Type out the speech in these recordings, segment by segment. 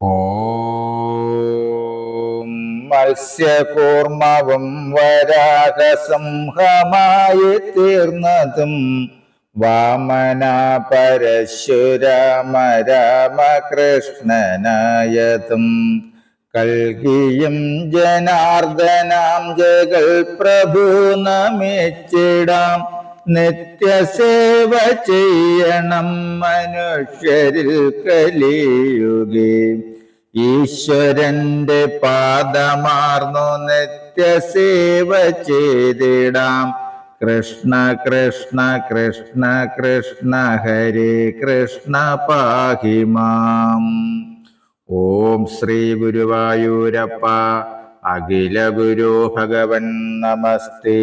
ഓം മത്സ്യകൂർമ്മവും വരാഹസംഹമായി തീർന്നതും വാമന പരശുരാമ രാമകൃഷ്ണനായതും കൽകിയും ജനാർദ്ദനാം ജകൾ പ്രഭു നമിച്ചിടാം. നിത്യസേവ ചെയ്യണം മനുഷ്യരിൽ കലിയുകേ ഈശ്വരന്റെ പാദമാർന്നു നിത്യസേവ ചെയ്തിടാം. കൃഷ്ണ കൃഷ്ണ കൃഷ്ണ കൃഷ്ണ ഹരേ കൃഷ്ണ പാഹിമാം. ഓം ശ്രീ ഗുരുവായൂരപ്പ അഖില ഗുരു ഭഗവൻ നമസ്തേ.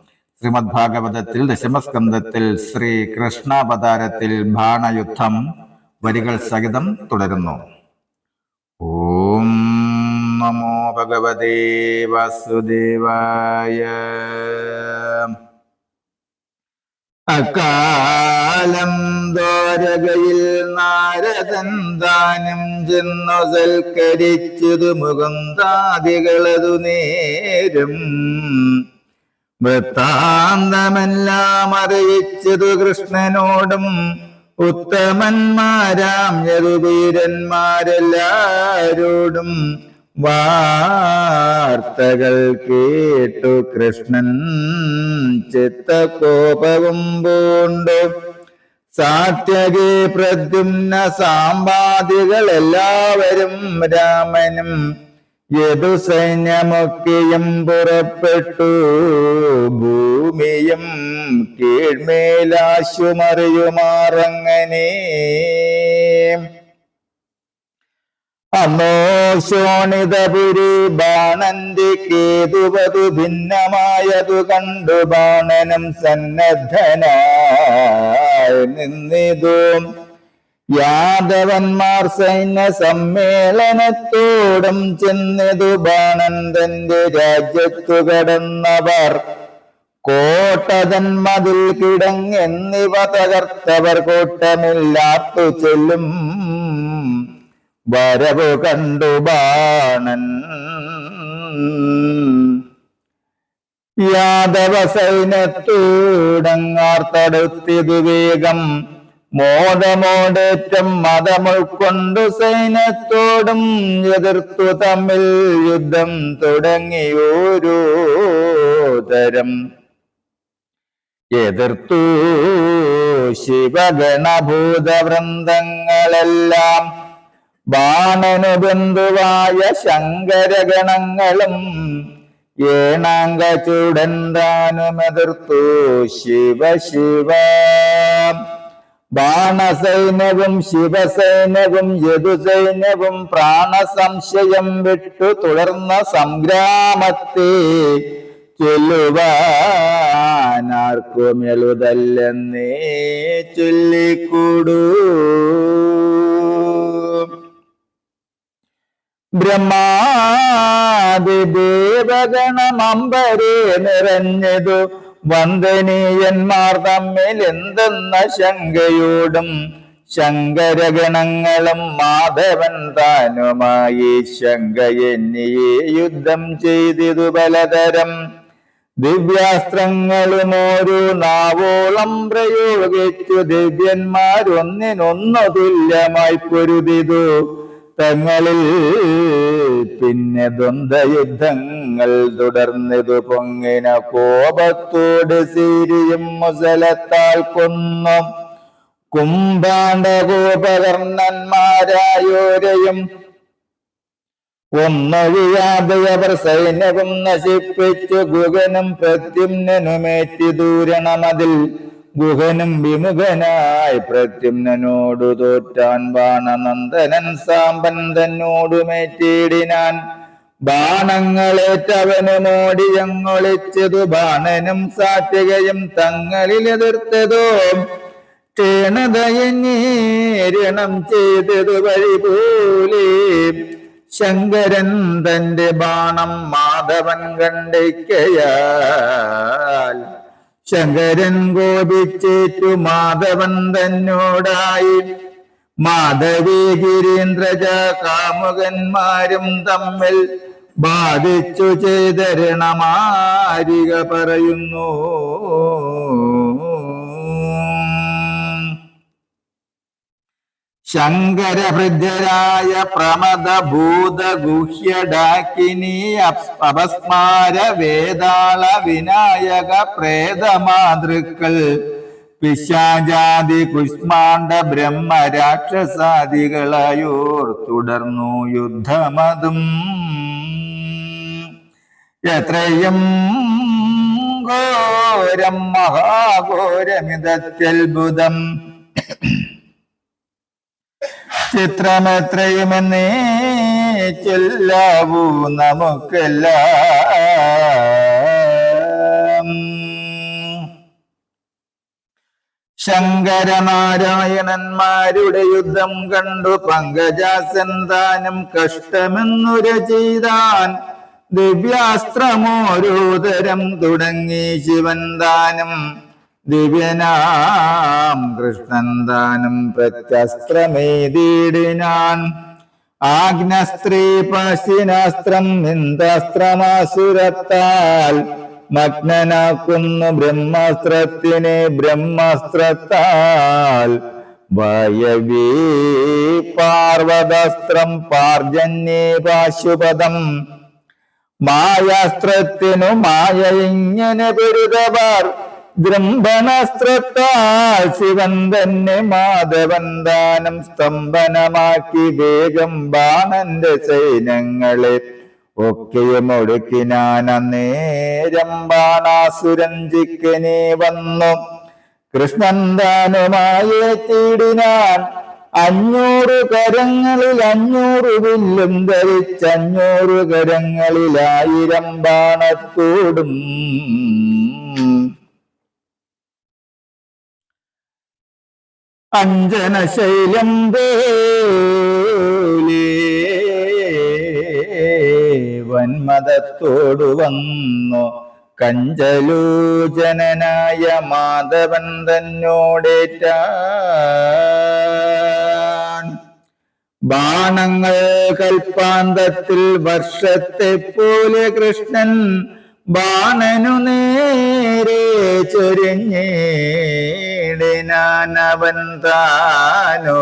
ശ്രീമദ് ഭാഗവതത്തിൽ ദശമസ്കന്ധത്തിൽ ശ്രീ കൃഷ്ണാവതാരത്തിൽ ബാണയുദ്ധം വരികൾ സഹിതം തുടരുന്നു. ഓം നമോ ഭഗവതേ വാസുദേവായ. അകാലം ദ്വാരകയിൽ നാരദൻ ദാനം ചെന്നു സൽക്കരിച്ചതു മുകുന്ദാദികളതു നേരം. വൃത്താന്തമെല്ലാം അറിയിച്ചതു കൃഷ്ണനോടും ഉത്തമന്മാരാം യതുവീരന്മാരെല്ലാരോടും വാർത്തകൾ കേട്ടു കൃഷ്ണൻ ചിത്തകോപവും പൂണ്ടു. സാത്യകി പ്രദ്യുമ്ന സാമ്പാദികൾ എല്ലാവരും രാമനും യദു സൈന്യമൊക്കെയും പുറപ്പെട്ടു ഭൂമിയും കീഴ്മേലാശുമറിയുമാറങ്ങനെ. അന്നോ ശോണിതപുരി ബാണന്റെ കേതുവതു ഭിന്നമായതു കണ്ടു ബാണനും സന്നദ്ധനായി നിന്നിതു. യാദവന്മാർ സൈന്യ സമ്മേളനത്തോടും ചെന്നിതു ബാണന്തന്റെ രാജ്യത്തു കടന്നവർ. കോട്ടതൻ മതിൽ കിടങ്ങെന്നിവ തകർത്തവർ കൂട്ടമില്ലാത്തു ചെല്ലും. വരവ് കണ്ടു ബാണൻ. യാദവ സൈന്യത്തോടങ്ങാർ തടുത്തിതു വേഗം. മോദമോടേറ്റം മതമുൾക്കൊണ്ടു സൈന്യത്തോടും എതിർത്തു തമ്മിൽ യുദ്ധം തുടങ്ങിയോരോ തരം. എതിർത്തു ശിവഗണഭൂതവൃന്ദങ്ങളെല്ലാം ബാണനു ബന്ധുവായ ശങ്കരഗണങ്ങളും ഏണാങ്ക ചൂടന്താനുമെതിർത്തു ശിവ ശിവ ബാണസൈന്യവും ശിവസൈന്യവും യദുസൈന്യവും പ്രാണസംശയം വിട്ടു തുടർന്ന സംഗ്രാമത്തെ ചൊല്ലുവാനാർക്കും എഴുതല്ലെന്നേ ചൊല്ലിക്കൂടൂ. ബ്രഹ്മാദിദേവഗണമമ്പരെ നിറഞ്ഞതു വന്ദനീയന്മാർ തമ്മിൽ എന്തെന്ന ശങ്കയോടും ശങ്കരഗണങ്ങളും മാധവൻ താനുമായി ശങ്കയെന്നിയെ യുദ്ധം ചെയ്തിതു പലതരം. ദിവ്യാസ്ത്രങ്ങളും ഓരോ നാവോളം പ്രയോഗിച്ചു ദിവ്യന്മാരൊന്നിനൊന്നു തുല്യമായി പൊരുതിതു. തങ്ങളിൽ പിന്നെ ദ്വന്ദ്വയുദ്ധങ്ങൾ തുടർന്നിതു പൊങ്ങിന കോപത്തോട് സീരിയും മുസലത്താൽ കൊന്നു. കുംഭാണ്ഡ കോപകർണന്മാരായോരെയും ഒന്നൊഴിയാതെ അവർ സൈന്യവും നശിപ്പിച്ചു ഗുഗനും പ്രത്യുമ്നനുമേറ്റി ദൂരണമതിൽ. ഗുഹനും വിമുഖനായി പ്രത്യുമ്നോടു തോറ്റാൻ ബാണനന്ദനൻ സാമ്പൻ തന്നോടുമേറ്റിടിനാൻ ബാണങ്ങളേറ്റവന് മോടിയങ്ങൊളിച്ചതു ബാണനും സാറ്റികയും തങ്ങളിൽ എതിർത്തതോ. ക്ഷീണതയഞ്ഞീരണം ചെയ്തതു വഴി പോലെ ശങ്കരൻ തന്റെ ബാണം മാധവൻ കണ്ടിക്കയാൽ. ശങ്കരൻ കോപിച്ചേറ്റു മാധവൻ തന്നോടായി മാധവി ഗിരീന്ദ്രജ കാമുകന്മാരും തമ്മിൽ ബാധിച്ചു ചെയ്തരണമാരിക പറയുന്നു. ശങ്കരഭൃജരായ പ്രമദ ഭൂത ഗുഹ്യഡാക്കിനി അപസ്മാര വേതാള വിനായക പ്രേതമാതൃക്കൾ. പിശാജാതി കുഷ്മാണ്ഡ ബ്രഹ്മ രാക്ഷസാദികളായോർ തുടർന്നു യുദ്ധമതും. എത്രയും ഘോരം മഹാഘോരമിതത്യത്ഭുതം ചിത്രമെത്രയുമെന്നേ ചൊല്ലാവൂ നമുക്കെല്ലാം. ശങ്കരനാരായണന്മാരുടെ യുദ്ധം കണ്ടു പങ്കജാസൻ താനും കഷ്ടമെന്നു ചെയ്താൻ ദിവ്യാസ്ത്രമോരോതരം തുടങ്ങി ശിവൻ ദാനം ദിവ്യനാം കൃഷ്ണൻ ദാനം പ്രത്യസ്ത്രമേതിടിനാൻ. ആഗ്നസ്ത്രീ പശിനാസ്ത്രം നിന്ദാസ്ത്രമാസുരത്താൽ. മഗ്നനാക്കുന്നു ബ്രഹ്മാസ്ത്രത്തിനെ ബ്രഹ്മാസ്ത്രത്താൽ. വായവീ പാർവതസ്ത്രം പാർജന്യേ പാശുപദം. മായാസ്ത്രത്തിനു മായ ഇങ്ങനെ പെരുതവാർ ദ്രംഭണസ്ത്രത്താൽ ശിവൻ തന്നെ മാധവൻ ദാനം സ്തംഭനമാക്കി വേഗം ബാണന്റെ സൈന്യങ്ങളെ ഒക്കെയും ഒടുക്കിനാൻ അന്നേരം ബാണാസുരഞ്ചിക്കനെ വന്നു. കൃഷ്ണൻ ദാനുമായി തീടിനാൻ അഞ്ഞൂറ് കരങ്ങളിൽ അഞ്ഞൂറ് വില്ലും ധരിച്ചഞ്ഞൂറ് കരങ്ങളിൽ ആയിരം ബാണത്തോടും അഞ്ജന ശൈലം പോലെ വന്മതത്തോടു വന്നു. കഞ്ചലൂചനായ മാധവൻ തന്നോടേറ്റാൻ. ബാണങ്ങൾ കൽപ്പാന്തത്തിൽ വർഷത്തെ പോലെ കൃഷ്ണൻ ബാണനു നേരെ ചൊരിഞ്ഞേടിനാനവൻ താനോ.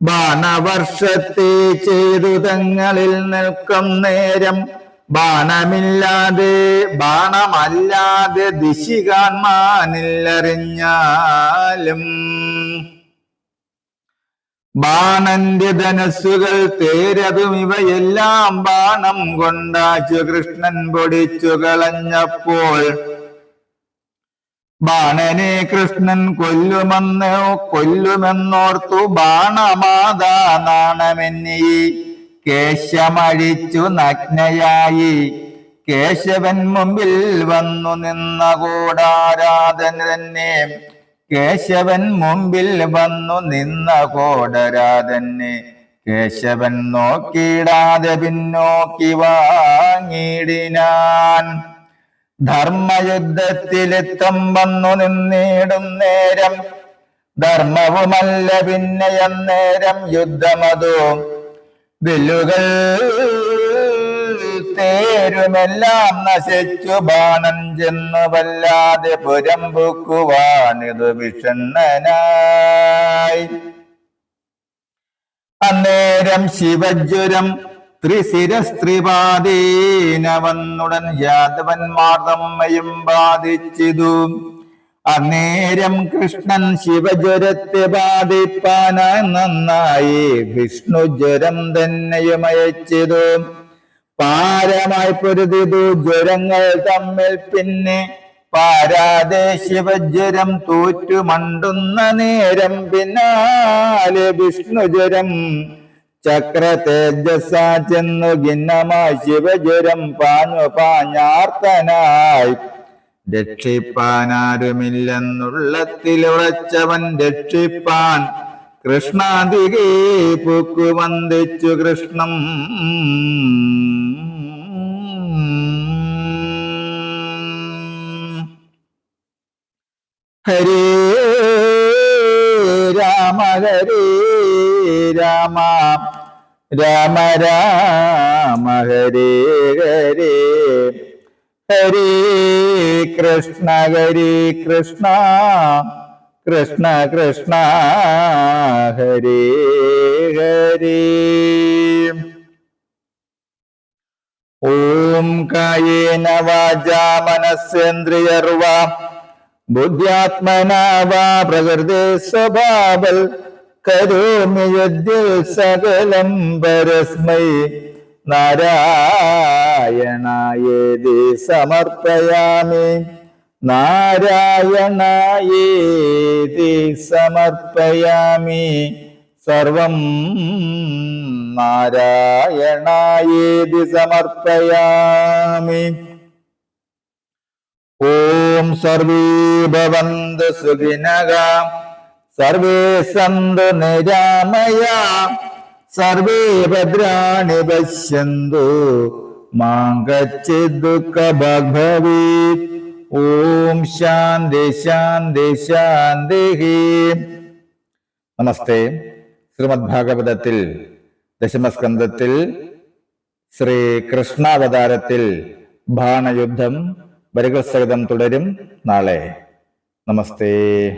ബാണവർഷത്തെ ചെയ്തു തങ്ങളിൽ നിൽക്കും നേരം ബാണമില്ലാതെ ബാണമല്ലാതെ ദിശികാന്മാനില്ലറിഞ്ഞാലും ബാണന്റെ ധനസ്സുകൾ തേരതും ഇവയെല്ലാം ബാണം കൊണ്ടാച്ചു കൃഷ്ണൻ പൊടിച്ചു കളഞ്ഞപ്പോൾ ബാണനെ കൃഷ്ണൻ കൊല്ലുമെന്ന് കൊല്ലുമെന്നോർത്തു ബാണമാതാ നാണമെന്നീ. കേശമഴിച്ചു നഗ്നയായി. കേശവൻ മുമ്പിൽ വന്നു നിന്ന കൂടാരാധന തന്നെ കേശവൻ മുമ്പിൽ വന്നു നിന്ന കോടരാതന്നെ കേശവൻ നോക്കിയിടാതെ പിന്നോക്കി വാങ്ങിയിടിനാൻ. ധർമ്മയുദ്ധത്തിലെത്തം വന്നു നിന്നിടും നേരം. ധർമ്മവുമല്ല പിന്നെ അന്നേരം യുദ്ധമതോ. വില്ലുകൾ തേരുമെല്ലാം നശിച്ചു ബാണൻ ചെന്നു വല്ലാതെ പുരം പൂക്കുവാനിതു വിഷണ്ണനായി. അന്നേരം ശിവജ്വരം ത്രിശിരസ്ത്രിപാദീനവന്നുടൻ യാദവന്മാർ തമ്മയും ബാധിച്ചിതു. അന്നേരം കൃഷ്ണൻ ശിവജ്വരത്തെ ബാധിപ്പാനായി നന്നായി വിഷ്ണു ജ്വരം തന്നെയും അയച്ചിതു. പാരമായി പൊരുതിതു ജ്വരങ്ങൾ തമ്മിൽ പിന്നെ പാരാതെ ശിവജ്വരം തോറ്റു മണ്ടുന്ന നേരം പിന്നാലെ വിഷ്ണുജ്വരം. ചക്ര തേജസ ചെന്നു ഖിന്നമായി ശിവജ്വരം പാഞ്ഞു പാഞ്ഞാർത്തനായി. രക്ഷിപ്പാനാരുമില്ലെന്നുള്ളത്തിലുറച്ചവൻ രക്ഷിപ്പാൻ കൃഷ്ണാതികേ പൂക്കു വന്ദിച്ചു കൃഷ്ണം. ഹരേ രാമ ഹരേ രാമ. രാമ രാമ ഹരേ ഹരേ. ഹരേ കൃഷ്ണ ഹരേ കൃഷ്ണ. കൃഷ്ണ കൃഷ്ണ ഹരേ ഹരേ. ഓം കായേന വാചാ മനസ്സേന്ദ്രിയർവ ബുദ്ധ്യാത്മന വാ പ്രകൃതി സ്വഭാവൽ കരോമി യദ്യൽ സകലം പരസ്മൈ. നാരായണായേതി സമർപ്പയാമി. നാരായണായേതി സമർപ്പയാമി. സർവം നാരായണായേതി സമർപ്പയാമി. ഓം സർവേ ഭവന്തു സുഖിനഃ സർവേ സന്തു നിരാമയ സർവേ ഭദ്രാണി പശ്യന്തു. മാം കച്ചിത് ദുഃഖ ഭവേത് ഓം ശാന്തി ശാന്തി ശാന്തി. നമസ്തേ. ശ്രീമദ് ഭാഗവതത്തിൽ ദശമസ്കന്ധത്തിൽ ശ്രീ കൃഷ്ണാവതാരത്തിൽ ബാണയുദ്ധം വരികൾ സഹിതം തുടരും നാളെ. നമസ്തേ.